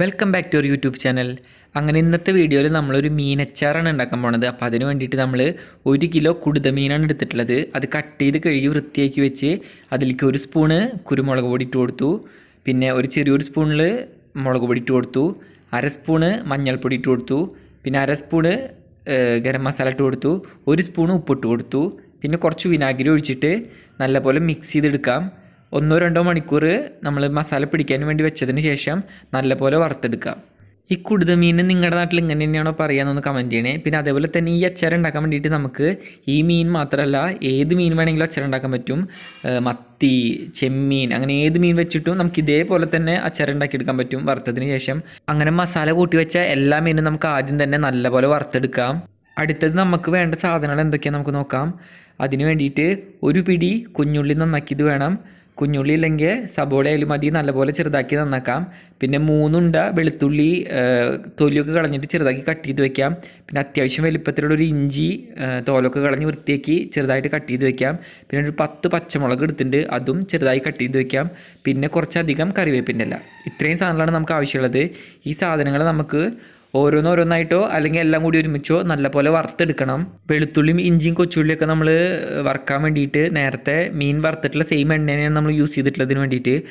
Welcome back to our YouTube channel അങ്ങനെ ഇന്നത്തെ വീഡിയോയിൽ നമ്മളൊരു മീനച്ചാറാണ് ഉണ്ടാക്കാൻ പോണത്. അപ്പോൾ അതിന് വേണ്ടിയിട്ട് നമ്മൾ ഒരു കിലോ കുടുത മീനാണ് എടുത്തിട്ടുള്ളത്. അത് കട്ട് ചെയ്ത് കഴുകി വൃത്തിയാക്കി വെച്ച് അതിലേക്ക് ഒരു സ്പൂണ് കുരുമുളക് പൊടി ഇട്ട് കൊടുത്തു. പിന്നെ ഒരു ചെറിയൊരു സ്പൂണിൽ മുളക് പൊടി ഇട്ട് കൊടുത്തു. അര സ്പൂണ് മഞ്ഞൾപ്പൊടി ഇട്ട് കൊടുത്തു. പിന്നെ അര സ്പൂണ് ഗരം മസാല ഇട്ട് കൊടുത്തു. ഒരു സ്പൂൺ ഉപ്പിട്ട് കൊടുത്തു. പിന്നെ കുറച്ച് വിനാഗിരി ഒഴിച്ചിട്ട് നല്ലപോലെ മിക്സ് ചെയ്തെടുക്കാം. ഒന്നോ രണ്ടോ മണിക്കൂർ നമ്മൾ മസാല പിടിക്കാൻ വേണ്ടി വെച്ചതിന് ശേഷം നല്ലപോലെ വറുത്തെടുക്കുക. ഈ കുടുതൽ മീൻ നിങ്ങളുടെ നാട്ടിൽ ഇങ്ങനെ തന്നെയാണോ പറയാമെന്നൊന്ന് കമന്റ് ചെയ്യണേ. പിന്നെ അതേപോലെ തന്നെ ഈ അച്ചാർ ഉണ്ടാക്കാൻ വേണ്ടിയിട്ട് നമുക്ക് ഈ മീൻ മാത്രമല്ല ഏത് മീൻ വേണമെങ്കിലും അച്ചാർ ഉണ്ടാക്കാൻ പറ്റും. മത്തി ചെമ്മീൻ അങ്ങനെ ഏത് മീൻ വെച്ചിട്ടും നമുക്ക് ഇതേപോലെ തന്നെ അച്ചാർ ഉണ്ടാക്കിയെടുക്കാൻ പറ്റും വറുത്തതിന് ശേഷം. അങ്ങനെ മസാല കൂട്ടി വെച്ച എല്ലാ മീനും നമുക്ക് ആദ്യം തന്നെ നല്ലപോലെ വറുത്തെടുക്കാം. അടുത്തത് നമുക്ക് വേണ്ട സാധനങ്ങൾ എന്തൊക്കെയാണ് നമുക്ക് നോക്കാം. അതിന് വേണ്ടിയിട്ട് ഒരു പിടി കുഞ്ഞുള്ളി നന്നാക്കിയത് വേണം. കുഞ്ഞുള്ളി ഇല്ലെങ്കിൽ സബോള ആയാലും മതി നല്ലപോലെ ചെറുതാക്കി നന്നാക്കാം. പിന്നെ മൂന്നുണ്ട വെളുത്തുള്ളി തൊലിയൊക്കെ കളഞ്ഞിട്ട് ചെറുതാക്കി കട്ട് ചെയ്ത് വെക്കാം. പിന്നെ അത്യാവശ്യം വലിപ്പത്തിലുള്ള ഒരു ഇഞ്ചി തോലൊക്കെ കളഞ്ഞ് വൃത്തിയാക്കി ചെറുതായിട്ട് കട്ട് ചെയ്ത് വെക്കാം. പിന്നെ ഒരു പത്ത് പച്ചമുളക് എടുത്തിട്ട് അതും ചെറുതായി കട്ട് ചെയ്ത് വെക്കാം. പിന്നെ കുറച്ചധികം കറിവേപ്പിന്റെ ഇല. ഇത്രയും സാധനങ്ങളാണ് നമുക്ക് ആവശ്യമുള്ളത്. ഈ സാധനങ്ങൾ നമുക്ക് ഓരോന്നോരോന്നായിട്ടോ അല്ലെങ്കിൽ എല്ലാം കൂടി ഒരുമിച്ചോ നല്ലപോലെ വറുത്തെടുക്കണം. വെളുത്തുള്ളിയും ഇഞ്ചിയും കൊച്ചുള്ളിയൊക്കെ നമ്മൾ വറുക്കാൻ വേണ്ടിയിട്ട് നേരത്തെ മീൻ വറുത്തിട്ടുള്ള സെയിം എണ്ണയാണ് നമ്മൾ യൂസ് ചെയ്തിട്ടുള്ളതിന് വേണ്ടിയിട്ട്.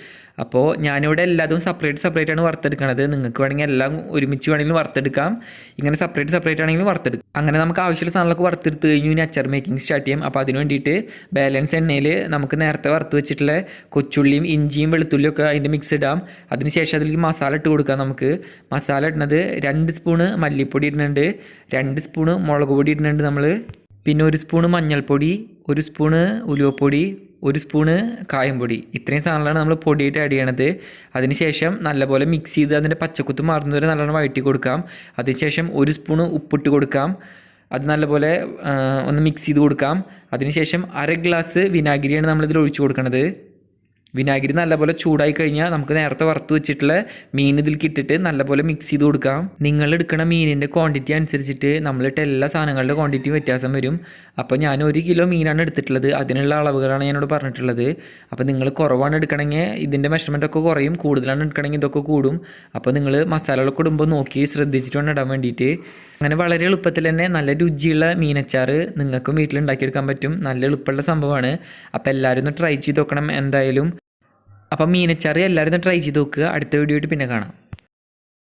അപ്പോൾ ഞാനിവിടെ എല്ലാതും സെപ്പറേറ്റ് സെപ്പറേറ്റ് ആണ് വറുത്തെടുക്കണത്. നിങ്ങൾക്ക് വേണമെങ്കിൽ എല്ലാം ഒരുമിച്ച് വേണമെങ്കിലും വറുത്തെടുക്കാം. ഇങ്ങനെ സെപ്പറേറ്റ് സെപ്പറേറ്റ് ആണെങ്കിലും വറുത്തെടുക്കാം. അങ്ങനെ നമുക്ക് ആവശ്യമുള്ള സാധനങ്ങളൊക്കെ വറുത്തെടുത്ത് കഴിഞ്ഞു ഇനി അച്ചാർ മേക്കിംഗ് സ്റ്റാർട്ട് ചെയ്യാം. അപ്പോൾ അതിന് വേണ്ടിയിട്ട് ബാലൻസ് എണ്ണയിൽ നമുക്ക് നേരത്തെ വറുത്ത് വെച്ചിട്ടുള്ള കൊച്ചുള്ളിയും ഇഞ്ചിയും വെളുത്തുള്ളിയും ഒക്കെ അതിന്റെ മിക്സ് ഇടാം. അതിനുശേഷം അതിലേക്ക് മസാല ഇട്ട് കൊടുക്കാം നമുക്ക്. മസാല ഇടുന്നത് രണ്ട് സ്പൂണ് മല്ലിപ്പൊടി ഇടുന്നുണ്ട്. രണ്ട് സ്പൂണ് മുളക് പൊടി ഇടുന്നുണ്ട് നമ്മൾ പിന്നെ ഒരു സ്പൂണ് മഞ്ഞൾപ്പൊടി ഒരു സ്പൂണ് ഉലുവപ്പൊടി ഒരു സ്പൂണ് കായംപൊടി ഇത്രയും സാധനങ്ങളാണ് നമ്മൾ പൊടിയിട്ട് ആഡ് ചെയ്യണത്. അതിനുശേഷം നല്ലപോലെ മിക്സ് ചെയ്ത് അതിന്റെ പച്ചക്കുത്ത് മാറുന്നവരെ നല്ലോണം വഴറ്റി കൊടുക്കാം. അതിനുശേഷം ഒരു സ്പൂണ് ഉപ്പിട്ട് കൊടുക്കാം. അത് നല്ലപോലെ ഒന്ന് മിക്സ് ചെയ്ത് കൊടുക്കാം. അതിനുശേഷം അര ഗ്ലാസ് വിനാഗിരിയാണ് നമ്മളിതിൽ ഒഴിച്ചു കൊടുക്കുന്നത് വിനാഗിരി നല്ലപോലെ ചൂടായി കഴിഞ്ഞാൽ നമുക്ക് നേരത്തെ വറുത്ത് വെച്ചിട്ടുള്ള മീൻ ഇതിൽ ഇട്ടിട്ട് നല്ലപോലെ മിക്സ് ചെയ്ത് കൊടുക്കാം. നിങ്ങൾ എടുക്കുന്ന മീനിന്റെ ക്വാണ്ടിറ്റി അനുസരിച്ചിട്ട് നമ്മളിട്ട് എല്ലാ സാധനങ്ങളുടെ ക്വാണ്ടിറ്റിയും വ്യത്യാസം വരും. അപ്പോൾ ഞാൻ ഒരു കിലോ മീനാണ് എടുത്തിട്ടുള്ളത്. അതിനുള്ള അളവുകളാണ് ഞാനോട് പറഞ്ഞിട്ടുള്ളത്. അപ്പോൾ നിങ്ങൾ കുറവാണ് എടുക്കണമെങ്കിൽ ഇതിന്റെ ഒക്കെ കുറയും. കൂടുതലാണ് എടുക്കണമെങ്കിൽ ഇതൊക്കെ കൂടും. അപ്പോൾ നിങ്ങൾ മസാലകളൊക്കെ ഇടുമ്പോൾ നോക്കി ശ്രദ്ധിച്ചിട്ട് വേണം ഇടാൻ വേണ്ടിയിട്ട്. അങ്ങനെ വളരെ എളുപ്പത്തിൽ തന്നെ നല്ല രുചിയുള്ള മീനച്ചാർ നിങ്ങൾക്കും വീട്ടിൽ ഉണ്ടാക്കിയെടുക്കാൻ പറ്റും. നല്ല എളുപ്പമുള്ള സംഭവമാണ്. അപ്പോൾ എല്ലാവരും ഒന്ന് ട്രൈ ചെയ്ത് നോക്കണം എന്തായാലും. അപ്പം മീനച്ചാറ് എല്ലാവരും ട്രൈ ചെയ്ത് നോക്കുക. അടുത്ത വീഡിയോ ആയിട്ട് പിന്നെ കാണാം.